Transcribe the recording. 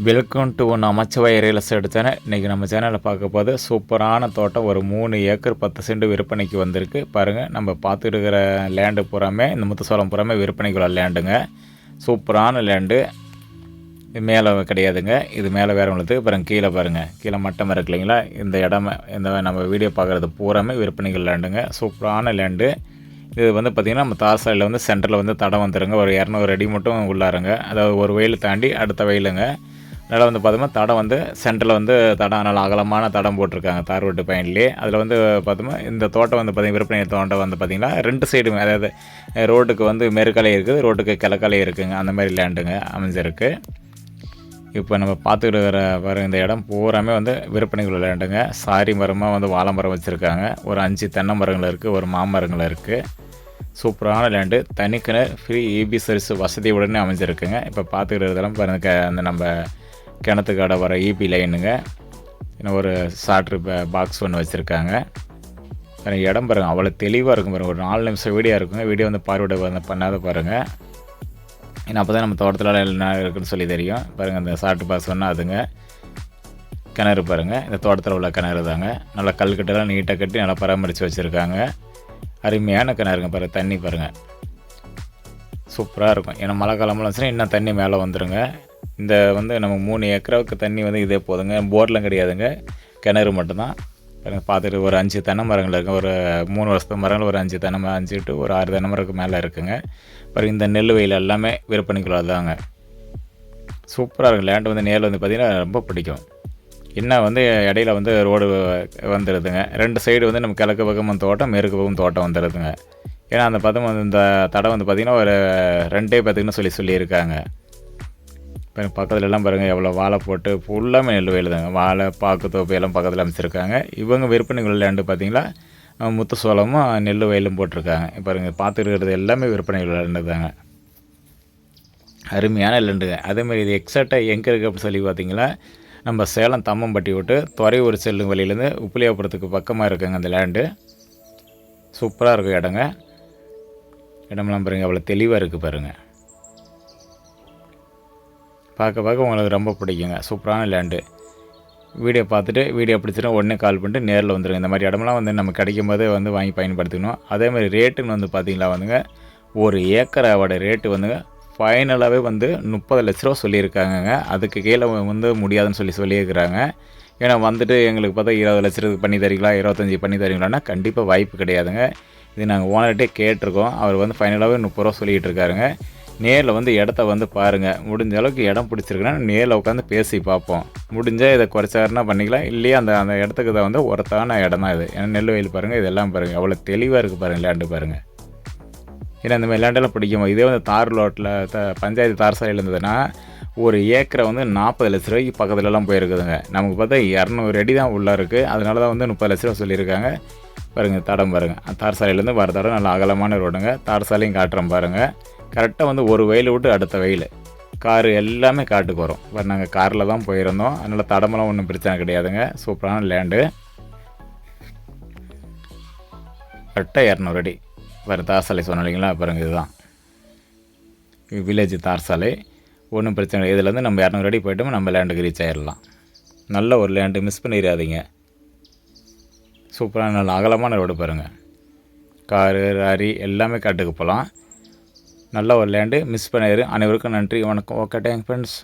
Welcome to ஒன்று அமைச்சவை real estate channel இன்றைக்கி நம்ம சேனலில் பார்க்க போது சூப்பரான தோட்டம். ஒரு மூணு ஏக்கர் பத்து சென்ட் விற்பனைக்கு வந்திருக்கு. பாருங்கள் நம்ம பார்த்துட்டு இருக்கிற லேண்டு பூராமே இந்த முத்துசோளம் பூராமே விற்பனைக்குள்ள லேண்டுங்க சூப்பரான லேண்டு இது மேலே கிடையாதுங்க. இது மேலே வேறு உள்ளது அப்புறம் கீழே பாருங்கள் கீழே மட்டம் இருக்கு இல்லைங்களா இந்த இடம் இந்த நம்ம வீடியோ பார்க்குறது பூராமே விற்பனைகள் லேண்டுங்க சூப்பரான லேண்டு இது வந்து பார்த்திங்கன்னா நம்ம தார் சாலையில் வந்து சென்டரில் வந்து தடம் வந்துடுங்க ஒரு இரநூறு அடி மட்டும் உள்ளாருங்க. அதாவது ஒரு வெயில் தாண்டி அடுத்த வெயிலுங்க. அதனால் வந்து பார்த்தோம்னா தடம் வந்து சென்டரில் வந்து தடம் நல்ல அகலமான தடம் போட்டிருக்காங்க தார் ரோட்டு பயன்லேயே அதில் வந்து பார்த்தோம்னா இந்த தோட்டம் வந்து பார்த்திங்கன்னா விற்பனை தோட்டம் வந்து பார்த்திங்கன்னா ரெண்டு சைடுமே அதாவது ரோட்டுக்கு வந்து மேற்கலை இருக்குது ரோட்டுக்கு கிழக்கலை இருக்குங்க. அந்த மாதிரி லேண்டுங்க அமைஞ்சிருக்கு. இப்போ நம்ம பார்த்துக்கிட்டு இருக்கிற வர இந்த இடம் பூராமே வந்து விற்பனைக்குள்ள லேண்டுங்க சாரி மரமாக வந்து வாழை மரம் வச்சுருக்காங்க. ஒரு அஞ்சு தென்னை மரங்கள் இருக்குது ஒரு மாமரங்கள் இருக்குது சூப்பரான லேண்டு தனிக்கிணறு ஃப்ரீ இபி சர்வீஸ் வசதியுடனே அமைஞ்சிருக்குங்க. இப்போ பார்த்துக்கிட்டு இருக்கிறதெல்லாம் பாருங்க அந்த நம்ம கிணத்துக்காட வர ஈபி லைனுங்க இன்னும் ஒரு சாட்ரு பாக்ஸ் ஒன்று வச்சுருக்காங்க. இடம் பாருங்கள் அவ்வளோ தெளிவாக இருக்கும் பாருங்கள் ஒரு நாலு நிமிஷம் வீடியோ இருக்குங்க. வீடியோ வந்து பார்வையிட வந்து பண்ணாத பாருங்கள் ஏன்னா அப்போ தான் நம்ம தோட்டத்தில் என்ன இருக்குன்னு சொல்லி தெரியும். பாருங்கள் அந்த சாட்டு பாஸ் ஒன்று அதுங்க. கிணறு பாருங்கள் இந்த தோட்டத்தில் உள்ள கிணறு தாங்க. நல்லா கல்கட்டெல்லாம் நீட்டாக கட்டி நல்லா பராமரித்து வச்சுருக்காங்க. அருமையான கிணறுங்க பாருங்கள் தண்ணி பாருங்கள் சூப்பராக இருக்கும். ஏன்னா மழை காலமெல்லாம் வந்துச்சுன்னா இன்னும் தண்ணி மேலே வந்துடுங்க இந்த வந்து நம்ம மூணு ஏக்கராவுக்கு தண்ணி வந்து இதே போதுங்க. போர்லாம் கிடையாதுங்க. கிணறு மட்டும்தான். பார்த்துட்டு ஒரு அஞ்சு தென்னை மரங்கள் இருக்குது ஒரு மூணு வருஷத்து மரங்கள் ஒரு அஞ்சு தென்னை மரம் அஞ்சு டு ஒரு ஆறு தென்னை மரத்துக்கு மேலே இருக்குங்க. அப்புறம் இந்த நெல் வயல் எல்லாமே விற்பனைக்குள்ள தாங்க சூப்பராக இருக்கும் லேண்ட் வந்து நேரில் வந்து பார்த்திங்கன்னா ரொம்ப பிடிக்கும். என்ன வந்து இடையில வந்து ரோடு வந்துடுதுங்க ரெண்டு சைடு வந்து நம்ம கிழக்கு பக்கமும் தோட்டம் மேற்கு பக்கமும் தோட்டம் வந்துடுதுங்க ஏன்னா அந்த பதம் வந்து இந்த தடம் வந்து பார்த்திங்கன்னா ஒரு ரெண்டே பத்துக்குன்னு சொல்லி சொல்லியிருக்காங்க. இப்போ பக்கத்துல எல்லாம் பாருங்கள் எவ்வளோ வாழை போட்டு ஃபுல்லாமே நெல் வயல் தாங்க. வாழை பாக்கு தோப்பு எல்லாம் பக்கத்தில் அமைச்சிருக்காங்க. இவங்க விற்பனை லேண்டு பார்த்தீங்களா முத்து சோளமும் நெல் வயலும் போட்டிருக்காங்க. இப்போ பாருங்க பார்த்துட்டு எல்லாமே விற்பனை லேண்டு தாங்க. அருமையான லேண்டுங்க அதேமாதிரி இது எக்ஸாக்டாக எங்கே இருக்குது அப்படின்னு சொல்லி பார்த்தீங்கன்னா நம்ம சேலம் தம்மம்பட்டி விட்டு துறையூர் செல்லும் வழியிலேருந்து உப்பிலியாபுரத்துக்கு பக்கமாக இருக்குங்க அந்த லேண்டு சூப்பராக இருக்கும் இடங்க. இடமெல்லாம் பாருங்கள் அவ்வளோ தெளிவாக இருக்குது பாருங்கள் பார்க்க பார்க்க உங்களுக்கு ரொம்ப பிடிக்குங்க. சூப்பரான லேண்டு வீடியோ பார்த்துட்டு வீடியோ பிடிச்சிட்டு உடனே கால் பண்ணிட்டு நேரில் வந்துடுங்க இந்த மாதிரி இடமெல்லாம் வந்து நம்ம கிடைக்கும் போதே வந்து வாங்கி பயன்படுத்திக்கணும். அதே மாதிரி ரேட்டுன்னு வந்து பார்த்திங்களா வந்துங்க ஒரு ஏக்கரோட ரேட்டு வந்துங்க ஃபைனலாகவே வந்து முப்பது லட்ச ரூபா சொல்லியிருக்காங்கங்க. அதுக்கு கீழே வந்து முடியாதுன்னு சொல்லி சொல்லியிருக்கிறாங்க. ஏன்னா வந்துட்டு எங்களுக்கு பார்த்தா இருபது லட்சத்துக்கு பண்ணி தரீங்களா இருபத்தஞ்சி பண்ணி தரீங்களான்னா கண்டிப்பாக வாய்ப்பு கிடையாதுங்க. இது நாங்கள் ஓனர்கிட்டே கேட்டிருக்கோம். அவர் வந்து ஃபைனலாகவே முப்பது ரூபா சொல்லிகிட்டு இருக்காருங்க. நேரில் வந்து இடத்த வந்து பாருங்கள் முடிஞ்ச அளவுக்கு இடம் பிடிச்சிருக்குன்னா நேரில் உட்காந்து பேசி பார்ப்போம். முடிஞ்சால் இதை குறைச்சாருன்னா பண்ணிக்கலாம். இல்லையா அந்த அந்த இடத்துக்கு தான் வந்து ஒருத்தான இடம் தான் இது. ஏன்னா நெல் வயல் பாருங்கள் இதெல்லாம் பாருங்கள் அவ்வளோ தெளிவாக இருக்குது பாருங்கள் லேண்டு பாருங்கள் ஏன்னா இந்த மாதிரி லேண்டெல்லாம் பிடிக்கும். இதே வந்து தார் லோட்டில் த பஞ்சாயத்து தார் சாலையில் இருந்ததுன்னா ஒரு ஏக்கரை வந்து நாற்பது லட்ச ரூபாய்க்கு பக்கத்துலலாம் போயிருக்குதுங்க. நமக்கு பார்த்தா இரநூறு அடி தான் உள்ளே இருக்குது அதனால தான் வந்து முப்பது லட்ச ரூபா சொல்லியிருக்காங்க. பாருங்கள் தடம் பாருங்கள் தார் சாலையிலேருந்து வர தடம் நல்ல அகலமான ரோடுங்க. தார் சாலையும் காட்டுறோம் பாருங்கள் கரெக்டாக வந்து ஒரு வயலை விட்டு அடுத்த வெயில். காரு எல்லாமே காட்டுக்கு வரும். இப்போ நாங்கள் காரில் தான் போயிருந்தோம். அதனால் தடமெல்லாம் ஒன்றும் பிரச்சனை கிடையாதுங்க. சூப்பரான லேண்டு. கரெக்டாக இரநூறு அடி. வேறு தார் சாலை சொன்னோம் இல்லைங்களா? பாருங்க இதுதான். வில்லேஜ் தார் சாலை ஒன்றும் பிரச்சனை இல்லை. இதுலேருந்து நம்ம இரநூறு அடி போய்ட்டோம் நம்ம லேண்டுக்கு ரீச் ஆயிடலாம் நல்ல ஒரு லேண்டு. மிஸ் பண்ணிடாதீங்க. சூப்பரான நல்ல அகலமான ரோடு பாருங்கள் காரு லாரி எல்லாமே காட்டுக்கு போகலாம். நல்ல ஒரு லேண்டு மிஸ் பண்ணிடு அனைவருக்கும் நன்றி வணக்கம். Okay thank friends